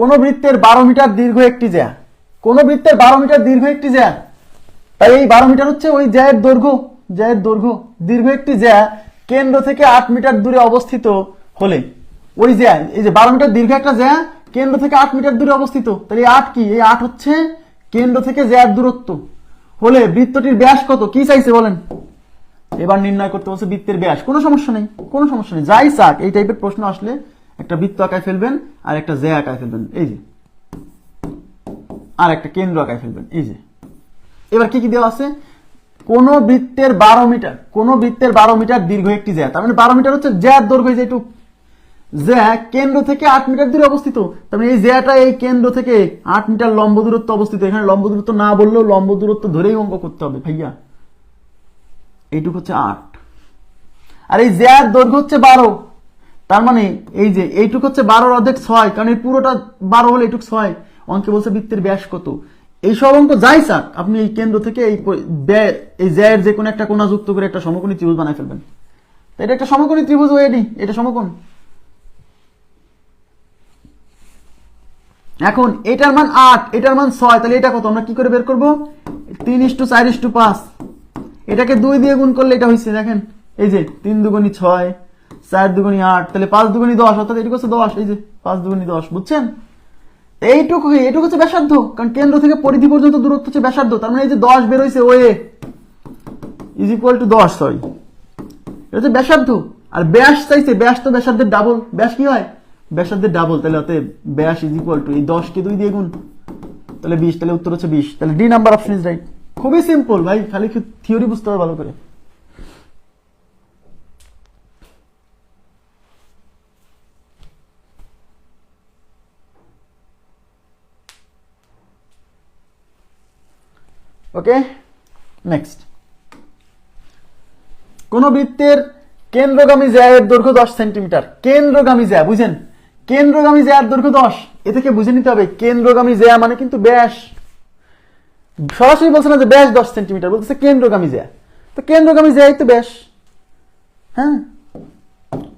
কোন বৃত্তের বারো মিটার দীর্ঘ একটি জ্যা। কোন বৃত্তের বারো মিটার দীর্ঘ একটি জ্যা। তাই এই বারো মিটার হচ্ছে ওই জ্যায়ের দৈর্ঘ্য জ্যায়ের দৈর্ঘ্য। দীর্ঘ একটি জ্যা কেন্দ্র থেকে আট মিটার দূরে অবস্থিত হলে, ওই জ্যা, এই যে বারো মিটার দীর্ঘ একটা জ্যা কেন্দ্র থেকে আট মিটার দূরে অবস্থিত। তাহলে আট কি? এই আট হচ্ছে কেন্দ্র থেকে জ্যার দূরত্ব। হলে বৃত্তটির ব্যাস কত? কি চাইছে বলেন? এবার নির্ণয় করতে বলছে বৃত্তের ব্যাস। কোনো সমস্যা নেই, কোনো সমস্যা নেই। যাই চাক, এই টাইপের প্রশ্ন আসলে একটা বৃত্ত আঁকায় ফেলবেন, আর একটা জ্যা আঁকায় ফেলবেন, এই যে। আর একটা কেন্দ্র আঁকায় ফেলবেন, এই যে। এবার কি কি দেওয়া আছে? কোন বৃত্তের বারো মিটার, কোন বৃত্তের বারো মিটার দীর্ঘ একটি জ্যা। তার মানে বারো মিটার হচ্ছে জ্যার দৈর্ঘ্য যেটু। জ্যা কেন্দ্র থেকে আট মিটার দূরে অবস্থিত। তার মানে এই জ্যাটা এই কেন্দ্র থেকে আট মিটার লম্ব দূরত্ব অবস্থিত। এখানে লম্ব দূরত্ব না বললেও লম্ব দূরত্ব ধরেই অঙ্ক করতে হবে, ভাইয়া। এইটুক হচ্ছে আট। আর এই জ্যার দৈর্ঘ্য হচ্ছে বারো। তার মানে এই যে এইটুক হচ্ছে বারোর অর্ধেক ছয়, কারণ এই পুরোটা বারো হলে এইটুক ছয়। অঙ্কে বলছে বৃত্তের ব্যাস কত? এই সব অঙ্ক যাই চাক আপনি এই কেন্দ্র থেকে এই এই জ্যায়ের যে কোনো একটা কোণা যুক্ত করে একটা সমকোণী ত্রিভুজ বানাই ফেলবেন। তো এটা একটা সমকোণী ত্রিভুজ ওয়েডি, এটা সমকোণ। এখন এটার মান আট, এটার মান ছয়, তাহলে এটা কত? আমরা কি করে বের করব? তিন ইস্টু চার ইস্টু পাঁচ। এটাকে দুই দিয়ে গুণ করলে এটা হয়েছে দেখেন, এই যে তিন দুগুনি ছয় চার দুগুনি আট, তাহলে পাঁচ দুগুনি দশ, অর্থাৎ এটুকু হচ্ছে দশ, এই যে পাঁচ দুগুনি দশ, বুঝছেন? এইটুকু এইটুকু হচ্ছে ব্যাসার্ধ, কারণ কেন্দ্র থেকে পরিধি পর্যন্ত দূরত্ব হচ্ছে ব্যাসার্ধ, তার মানে এই যে দশ বের হয়েছে ওয়ে ইজ ইকুয়াল টু দশ সরি এটা হচ্ছে ব্যাসার্ধ, আর ব্যাস চাইছে, ব্যাস তো ব্যাসার্ধের ডাবল ব্যাস কি হয়? ব্যাসার্ধের ডাবল তাহলে অতএব ব্যাস ইজ ইকুয়াল টু এই দশকে দুই দিয়ে গুণ, তাহলে বিশ, তাহলে উত্তর হচ্ছে বিশ, তাহলে D number option is right খুবই সিম্পল ভাই, খালি থিওরি বুঝতে হবে ভালো করে। ওকে নেক্সট কোন বৃত্তের কেন্দ্রগামী জ্যায়ের দৈর্ঘ্য দশ সেন্টিমিটার। কেন্দ্রগামী জ্যা, বুঝেন? কেন্দ্রগামী জ্যায়ের দৈর্ঘ্য দশ। এ থেকে বুঝে নিতে হবে, কেন্দ্রগামী জ্যা মানে কিন্তু ব্যাস। সরাসরি বলছে না যে ব্যাস দশ সেন্টিমিটার, বলতেছে কেন্দ্রগামী জ্যা। তো কেন্দ্রগামী জ্যাই তো ব্যাস। হ্যাঁ?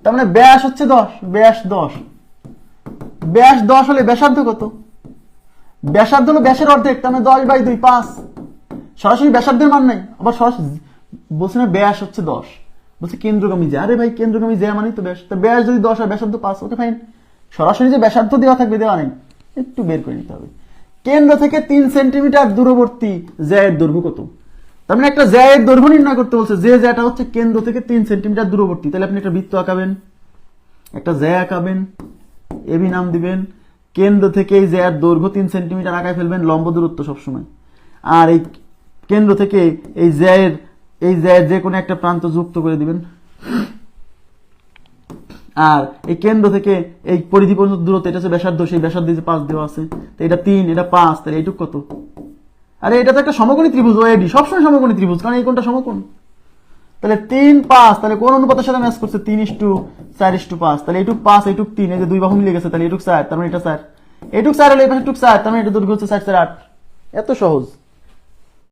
তার মানে ব্যাস হচ্ছে দশ, ব্যাস দশ। ব্যাস দশ হলে ব্যাসার্ধ কত? ব্যাসার্ধ হলো ব্যাসের অর্ধেক, তার মানে দশ বাই দুই, পাঁচ। সরাসরি ব্যাসার্ধের মান নাই। আবার সরাসরি বলছে না ব্যাস হচ্ছে দশ। বলছে কেন্দ্রগামী যে আরে ভাই, কেন্দ্রগামী যে মানেই তো ব্যাস। তা ব্যাস যদি দশ হয়, ব্যাসার্ধ পাঁচ, ওকে ফাইন সরাসরি যে ব্যাসার্ধ দেওয়া থাকবে, দেওয়া নেই। একটু বের করে নিতে হবে। কেন্দ্র থেকে তিন সেন্টিমিটার দূরবর্তী জ্যায়ের দৈর্ঘ্য কত? তার মানে একটা জ্যায়ের দৈর্ঘ্য নির্ণয় করতে বলছে, যে জ্যাটা হচ্ছে কেন্দ্র থেকে তিন সেন্টিমিটার দূরবর্তী। তাহলে আপনি একটা বৃত্ত আঁকাবেন। একটা জ্যা আঁকাবেন। এবি নাম দিবেন। কেন্দ্র থেকে এই জ্যার দৈর্ঘ্য তিন সেন্টিমিটার আঁকায় ফেলবেন লম্ব দূরত্ব সবসময়। আর এই কেন্দ্র থেকে এই জ্যায়ের এই জ্যায়ের যে কোনো একটা প্রান্ত যুক্ত করে দিবেন। আর এই কেন্দ্র থেকে এই পরিধি পর্যন্ত দূরত্ব, এটা হচ্ছে ব্যাসার্ধ, সেই ব্যাসার্ধ যে পাঁচ দেওয়া আছে, তো এটা তিন, এটা পাঁচ, তাহলে এইটুক কত? আরে এটা তো একটা সমকোণী ত্রিভুজ ওএডি সবসময় সমকোণী ত্রিভুজ, কারণ এই কোনটা সমকোণ। তাহলে তিন, পাঁচ, তাহলে কোন অনুপাতের সাথে ম্যাচ করছে? তিন ইস্টু চার ইস্টু পাঁচ, তাহলে এইটুক পাঁচ, এইটুক তিন, এই যে দুই বাহু মিলে গেছে, তাহলে এইটুক চার, তার মানে এটা চার। এইটুক চার হলে এই পাশে টুক চার, তার মানে এটা দৈর্ঘ্য হচ্ছে চার চার, আট। এত সহজ।